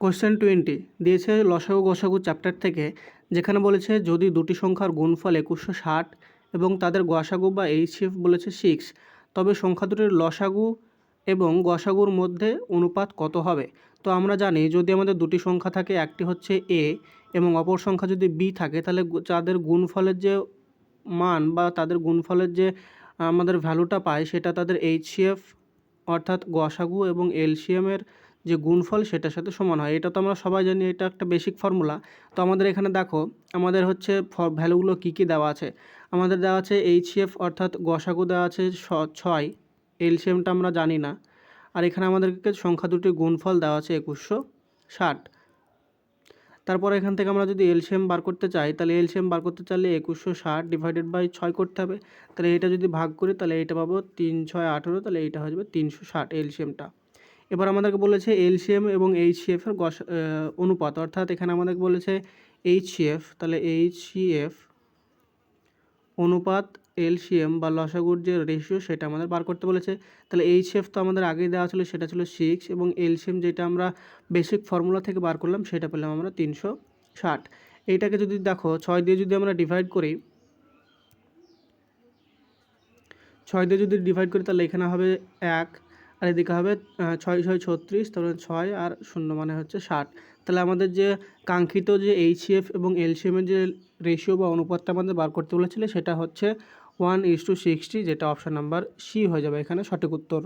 Question twenty দিয়েছে লসাগু গসাগু চ্যাপ্টার থেকে, যেখানে বলেছে যদি দুটি সংখ্যার গুণফল একুশশো ষাট এবং তাদের গসাগু বা এইচএফ বলেছে সিক্স তবে সংখ্যা দুটির লসাগু এবং গসাগুর মধ্যে অনুপাত কত হবে? তো আমরা জানি যদি আমাদের দুটি সংখ্যা থাকে, একটি হচ্ছে এ এবং অপর সংখ্যা যদি বি থাকে, তাহলে তাদের গুণফলের যে মান বা তাদের গুণফলের যে, আমাদের ভ্যালুটা পাই সেটা তাদের এইচসিএফ অর্থাৎ গসাগু এবং এলসিএমের যে গুণফল সেটার সাথে সমান হয়। এটা তো আমরা সবাই জানি, এটা একটা বেসিক ফর্মুলা তো আমাদের এখানে দেখো, আমাদের হচ্ছে ভ্যালুগুলো কী কী দেওয়া আছে? আমাদের দেওয়া আছে এইচসিএফ অর্থাৎ গসাগু দেওয়া আছে ছয়। এলসিএমটা আমরা জানি না। আর এখানে আমাদেরকে সংখ্যা দুটির গুণফল দেওয়া আছে একুশশো ষাট। তারপর এখান থেকে আমরা যদি এলসিএম বার করতে চাই, তাহলে এলসিএম বার করতে চাইলে একুশশো ষাট ডিভাইডেড বাই ছয় করতে হবে। তাহলে এটা যদি ভাগ করি, তাহলে এটা পাবো তিন, ছয়, আঠেরো, তাহলে এইটা হয়ে যাবে তিনশো ষাট এলসিএমটা এবার আমাদেরকে বলেছে এলসিএম এবং এইচসিএফ এর গস অনুপাত। অর্থাৎ এখানে আমাদেরকে বলেছে এইচসিএফ তাহলে এইচসিএফ অনুপাত এলসিএম বা লসাগুর যে রেশিও সেটা আমাদের বার করতে বলেছে। তাহলে এইচএফ তো আমাদের আগেই দেওয়া ছিল, সেটা ছিল সিক্স এবং এলসিএম যেটা আমরা বেসিক ফর্মুলা থেকে বার করলাম, সেটা পেলাম আমরা তিনশো ষাট। এইটাকে যদি দেখো, ছয় দিয়ে যদি আমরা ডিভাইড করি, ছয় দিয়ে যদি ডিভাইড করি, তাহলে এখানে হবে এক। আর এদিকে হবে ছয় ছয়, ছত্রিশ, তারপরে ছয় আর শূন্য মানে হচ্ছে ষাট। তাহলে আমাদের যে কাঙ্ক্ষিত যে এইচএফ এবং এলসিএমের যে রেশিও বা অনুপাতটা আমাদের বার করতে বলেছিলে, সেটা হচ্ছে ওয়ান ইস টু সিক্সটি যেটা অপশান নাম্বার সি হয়ে যাবে এখানে সঠিক উত্তর।